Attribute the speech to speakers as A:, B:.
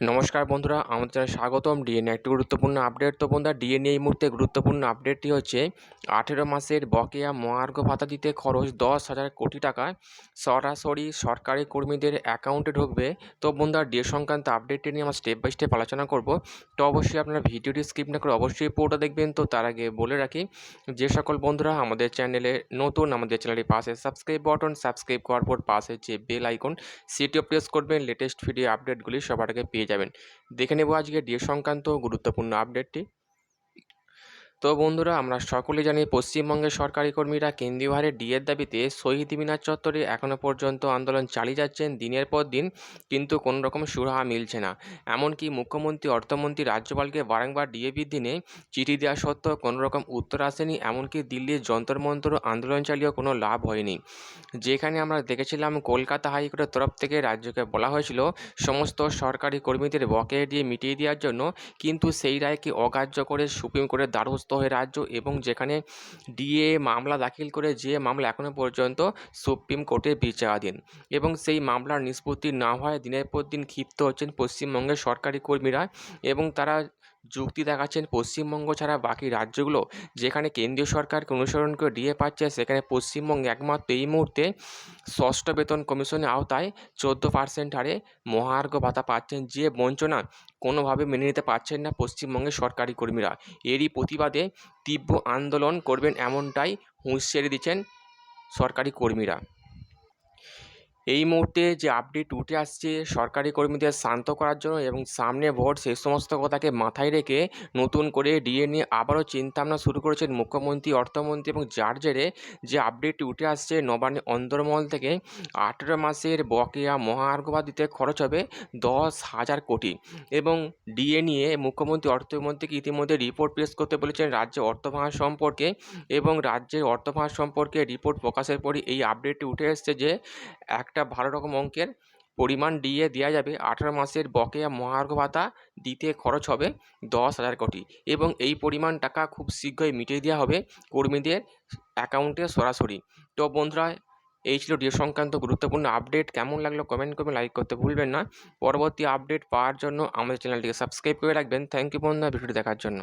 A: নমস্কার বন্ধুরা, আমাদের চ্যানেলে স্বাগতম। ডিএনএ একটি গুরুত্বপূর্ণ আপডেট তো বন্ধুরা ডিএনএ এই মুহূর্তে গুরুত্বপূর্ণ আপডেটটি হচ্ছে, আঠেরো মাসের বকেয়া মহার্ঘ ভাতা দিতে খরচ দশ হাজার কোটি টাকা সরাসরি সরকারি কর্মীদের অ্যাকাউন্টে ঢুকবে। তো বন্ধুরা ডিএ সংক্রান্ত আপডেটটি নিয়ে আমরা স্টেপ বাই স্টেপ আলোচনা করব। তো অবশ্যই আপনারা ভিডিওটি স্কিপ না করে অবশ্যই পুরোটা দেখবেন। তো তার আগে বলে রাখি, যে সকল বন্ধুরা আমাদের চ্যানেলে নতুন, আমাদের চ্যানেলের পাশে সাবস্ক্রাইব বাটন সাবস্ক্রাইব করার পর পাশে যে বেল আইকন সেটিও প্রেস করবেন। লেটেস্ট ভিডিও আপডেটগুলি সবার আগে পেয়ে যাবেন। দেখে নেব আজকে ডিএ সংক্রান্ত গুরুত্বপূর্ণ আপডেটটি তো বন্ধুরা, আমরা সকলে জানি পশ্চিমবঙ্গের সরকারি কর্মীরা কেন্দ্রীয় হারে ডিএর দাবিতে শহীদ মিনার চত্বরে এখনও পর্যন্ত আন্দোলন চালিয়ে যাচ্ছেন দিনের পর দিন, কিন্তু কোনো রকম সুরাহা মিলছে না। এমনকি মুখ্যমন্ত্রী, অর্থমন্ত্রী, রাজ্যপালকে বারংবার ডিএ নিয়ে চিঠি দেওয়া সত্ত্বেও কোনো রকম উত্তর আসেনি। এমনকি দিল্লির যন্তর মন্তর আন্দোলন চালিয়েও কোনো লাভ হয়নি। যেখানে আমরা দেখেছিলাম, কলকাতা হাইকোর্টের তরফ থেকে রাজ্যকে বলা হয়েছিল, সমস্ত সরকারি কর্মীদের বকেয়া দিয়ে মিটিয়ে দেওয়ার জন্য, কিন্তু সেই রায়কে অগ্রাহ্য করে সুপ্রিম কোর্টের দ্বারস্থ হয়ে রাজ্য এবং যেখানে ডিএ মামলা দাখিল করে যে মামলা এখনও পর্যন্ত সুপ্রিম কোর্টে বিচারাধীন। এবং সেই মামলার নিষ্পত্তি না হয় দিনের পর দিন ক্ষিপ্ত হচ্ছেন পশ্চিমবঙ্গের সরকারি কর্মীরা এবং তারা যুক্তি দেখাচ্ছেন পশ্চিমবঙ্গ ছাড়া বাকি রাজ্যগুলো। যেখানে কেন্দ্রীয় সরকারকে অনুসরণ করে ডিএ পাচ্ছে, সেখানে পশ্চিমবঙ্গে একমাত্র এই মুহূর্তে ষষ্ঠ বেতন কমিশনের আওতায় চোদ্দ পার্সেন্ট হারে মহার্ঘ ভাতা পাচ্ছেন, যে বঞ্চনা কোনোভাবে মেনে নিতে পারছেন না পশ্চিমবঙ্গের সরকারি কর্মীরা। এরই প্রতিবাদে তীব্র আন্দোলন করবেন এমনটাই হুঁশিয়ারি দিচ্ছেন সরকারি কর্মীরা। এই মুহূর্তে যে আপডেট উঠে আসছে সরকারি কর্মীদের শান্ত করার জন্য এবং সামনে ভোট সেই সমস্ত কথাকে মাথায় রেখে নতুন করে ডিএ নিয়ে আবারও চিন্তাভাবনা শুরু করেছেন মুখ্যমন্ত্রী, অর্থমন্ত্রী এবং যার জেরে যে আপডেটটি উঠে আসছে নবান্নে অন্দরমহল থেকে আঠেরো মাসের বকেয়া মহার্ঘভাত দিতে খরচ হবে দশ হাজার কোটি এবং ডিএ নিয়ে মুখ্যমন্ত্রী, অর্থমন্ত্রীকে ইতিমধ্যে রিপোর্ট পেশ করতে বলেছেন রাজ্যে অর্থভার সম্পর্কে এবং রাজ্যের অর্থভার সম্পর্কে রিপোর্ট প্রকাশের পরই এই আপডেটটি উঠে এসছে যে এক একটা ভালো রকম অঙ্কের পরিমাণ দিয়ে দেওয়া যাবে। আঠারো মাসের বকেয়া মহার্ঘ ভাতা দিতে খরচ হবে দশ হাজার কোটি এবং এই পরিমাণ টাকা খুব শীঘ্রই মিটিয়ে দেওয়া হবে কর্মীদের অ্যাকাউন্টে সরাসরি। তো বন্ধুরা, এই ছিল ডিও সংক্রান্ত গুরুত্বপূর্ণ আপডেট। কেমন লাগল কমেন্ট করবেন, লাইক করতে ভুলবেন না। পরবর্তী আপডেট পাওয়ার জন্য আমাদের চ্যানেলটিকে সাবস্ক্রাইব করে রাখবেন। থ্যাংক ইউ বন্ধুরা, ভিডিওটি দেখার জন্য।